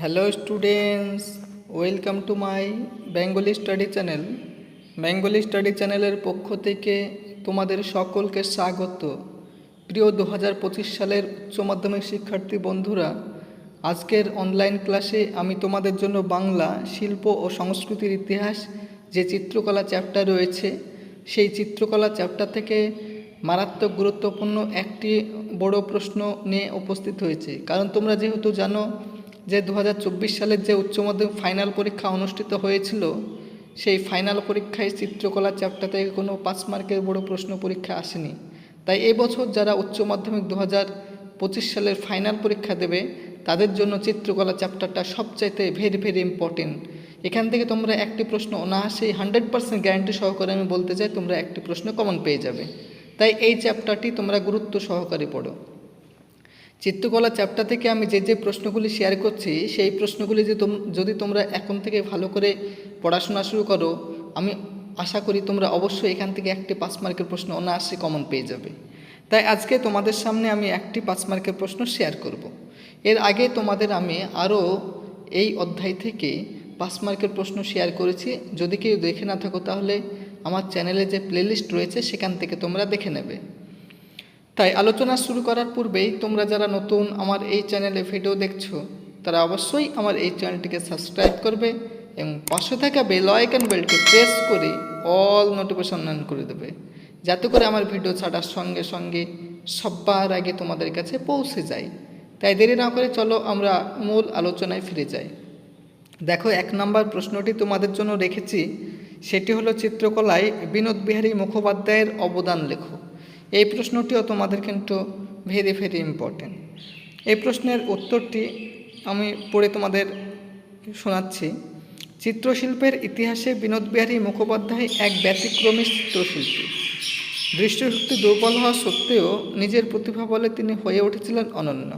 Hello students welcome to my Bengali study channel Bengali study চ্যানেলের পক্ষ থেকে তোমাদের সকলকে স্বাগত। প্রিয় দু হাজার পঁচিশ সালের উচ্চ মাধ্যমিক শিক্ষার্থী বন্ধুরা, আজকের অনলাইন ক্লাসে আমি তোমাদের জন্য বাংলা, শিল্প ও সংস্কৃতির ইতিহাস যে চিত্রকলা চ্যাপ্টার রয়েছে, সেই চিত্রকলা চ্যাপ্টার থেকে মারাত্মক গুরুত্বপূর্ণ একটি বড় প্রশ্ন নিয়ে উপস্থিত হয়েছে। কারণ তোমরা যেহেতু জানো যে দু হাজার চব্বিশ সালের যে উচ্চ মাধ্যমিক ফাইনাল পরীক্ষা অনুষ্ঠিত হয়েছিল, সেই ফাইনাল পরীক্ষায় চিত্রকলা চ্যাপ্টার থেকে কোনো পাঁচ মার্কের বড় প্রশ্ন পরীক্ষা আসেনি। তাই এবছর যারা উচ্চ মাধ্যমিক দু হাজার পঁচিশ সালের ফাইনাল পরীক্ষা দেবে, তাদের জন্য চিত্রকলা চ্যাপ্টারটা সবচাইতে ভেরি ভেরি ইম্পর্টেন্ট এখান থেকে তোমরা একটি প্রশ্ন অনায়াসেই হান্ড্রেড পার্সেন্ট গ্যারান্টি সহকারে আমি বলতে চাই, তোমরা একটি প্রশ্ন কমন পেয়ে যাবে। তাই এই চ্যাপ্টারটি তোমরা গুরুত্ব সহকারে পড়ো। চিত্রকলা চ্যাপ্টার থেকে আমি যে যে প্রশ্নগুলি শেয়ার করছি, সেই প্রশ্নগুলি যে যদি তোমরা এখন থেকে ভালো করে পড়াশোনা শুরু করো, আমি আশা করি তোমরা অবশ্যই এখান থেকে একটি পাঁচ মার্কের প্রশ্ন অনায়াসে কমন পেয়ে যাবে। তাই আজকে তোমাদের সামনে আমি একটি পাঁচ মার্কের প্রশ্ন শেয়ার করব। এর আগে তোমাদের আমি আরও এই অধ্যায় থেকে পাঁচ মার্কের প্রশ্ন শেয়ার করেছি। যদি কেউ দেখে না থাকো তাহলে আমার চ্যানেলে যে প্লেলিস্ট রয়েছে, সেখান থেকে তোমরা দেখে নেবে। তাই আলোচনা শুরু করার পূর্বেই তোমরা যারা নতুন আমার এই চ্যানেলে ভিডিও দেখছ, তারা অবশ্যই আমার এই চ্যানেলটিকে সাবস্ক্রাইব করবে এবং পাশে থাকা বেল আইকন বেলটি প্রেস করে অল নোটিফিকেশন অন করে দেবে, যাতে করে আমার ভিডিও ছাড়ার সঙ্গে সঙ্গে সবার আগে তোমাদের কাছে পৌঁছে যায়। তাই দেরি না করে চলো আমরা মূল আলোচনায় ফিরে যাই। দেখো, এক নম্বর প্রশ্নটি তোমাদের জন্য রেখেছি, সেটি হলো চিত্রকলায় বিনোদ বিহারী মুখোপাধ্যায়ের অবদান লেখো। এই প্রশ্নটিও তোমাদের কিন্তু ভেরি ভেরি ইম্পর্টেন্ট এই প্রশ্নের উত্তরটি আমি পড়ে তোমাদের শোনাচ্ছি। চিত্রশিল্পের ইতিহাসে বিনোদ বিহারী মুখোপাধ্যায় এক ব্যতিক্রমী চিত্রশিল্পী। দৃষ্টিশক্তি দুর্বল হওয়া সত্ত্বেও নিজের প্রতিভা বলে তিনি হয়ে উঠেছিলেন অনন্য।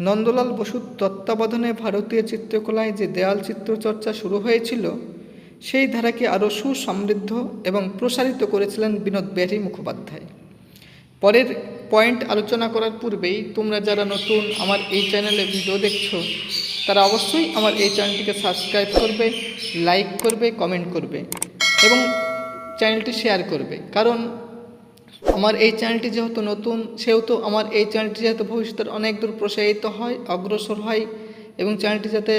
নন্দলাল বসুর তত্ত্বাবধানে ভারতীয় চিত্রকলায় যে দেয়াল চিত্রচর্চা শুরু হয়েছিল, সেই ধারাকে আরও সুসমৃদ্ধ এবং প্রসারিত করেছিলেন বিনোদ বিহারী মুখোপাধ্যায়। পরের পয়েন্ট আলোচনা করার পূর্বেই তোমরা যারা নতুন আমার এই চ্যানেলে ভিডিও দেখছ, তারা অবশ্যই আমার এই চ্যানেলটিকে সাবস্ক্রাইব করবে, লাইক করবে, কমেন্ট করবে এবং চ্যানেলটি শেয়ার করবে। কারণ আমার এই চ্যানেলটি যেহেতু নতুন, সেহেতু আমার এই চ্যানেলটি যাতে ভবিষ্যতের অনেক দূর প্রসারিত হয়, অগ্রসর হয় এবং চ্যানেলটি যাতে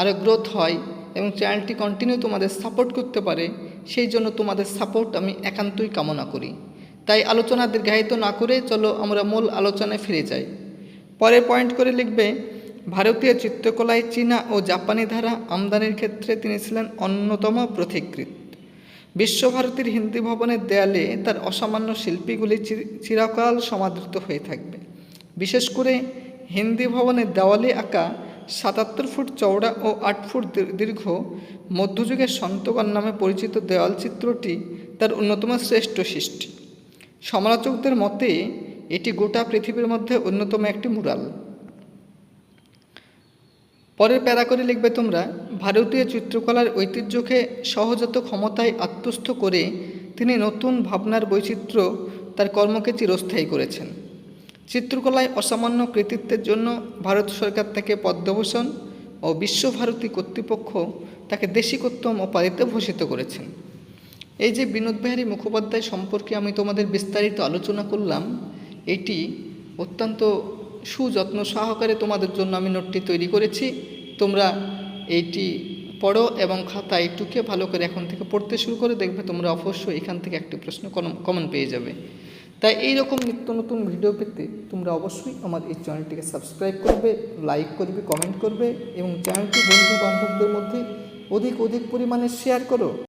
আরও গ্রোথ হয় এবং চ্যানেলটি কন্টিনিউ তোমাদের সাপোর্ট করতে পারে, সেই জন্য তোমাদের সাপোর্ট আমি একান্তই কামনা করি। তাই আলোচনা দীর্ঘায়িত না করে চলো আমরা মূল আলোচনায় ফিরে যাই। পরের পয়েন্ট করে লিখবে, ভারতীয় চিত্রকলায় চীনা ও জাপানি ধারা আমদানির ক্ষেত্রে তিনি ছিলেন অন্যতম প্রতিকৃত। বিশ্বভারতীর হিন্দি ভবনের দেয়ালে তার অসামান্য শিল্পীগুলি চিরকাল সমাদৃত হয়ে থাকবে। বিশেষ করে হিন্দি ভবনের দেওয়ালে আঁকা সাতাত্তর ফুট চওড়া ও আট ফুট দীর্ঘ মধ্যযুগের সন্তগণ নামে পরিচিত দেওয়াল চিত্রটি তার অন্যতম শ্রেষ্ঠ সৃষ্টি। সমালোচকদের মতে, এটি গোটা পৃথিবীর মধ্যে অন্যতম একটি মুরাল। পরের প্যারা করে লিখবে তোমরা, ভারতীয় চিত্রকলার ঐতিহ্যকে সহজাত ক্ষমতায় আত্মস্থ করে তিনি নতুন ভাবনার বৈচিত্র্য তার কর্মকে চিরস্থায়ী করেছেন। চিত্রকলায় অসামান্য কৃতিত্বের জন্য ভারত সরকার তাকে পদ্মভূষণ ও বিশ্বভারতী কর্তৃপক্ষ তাকে দেশিকোত্তম উপাধিতে ভূষিত করেছেন। এই যে বিনোদ বিহারী মুখোপাধ্যায় সম্পর্কে আমি তোমাদের বিস্তারিত আলোচনা করলাম, এটি অত্যন্ত সুযত্ন সহকারে তোমাদের জন্য আমি নোটটি তৈরি করেছি। তোমরা এইটি পড়ো এবং খাতা টুকে ভালো করে এখন থেকে পড়তে শুরু করে দেখবে তোমরা অবশ্যই এখান থেকে একটি প্রশ্ন কমন পেয়ে যাবে। তাই এই রকম নিত্য নতুন ভিডিও পেতে তোমরা অবশ্যই আমার এই চ্যানেলটিকে সাবস্ক্রাইব করবে, লাইক করবে, কমেন্ট করবে এবং চ্যানেলটি বন্ধু বান্ধবদের মধ্যে অধিক অধিক পরিমাণে শেয়ার করো।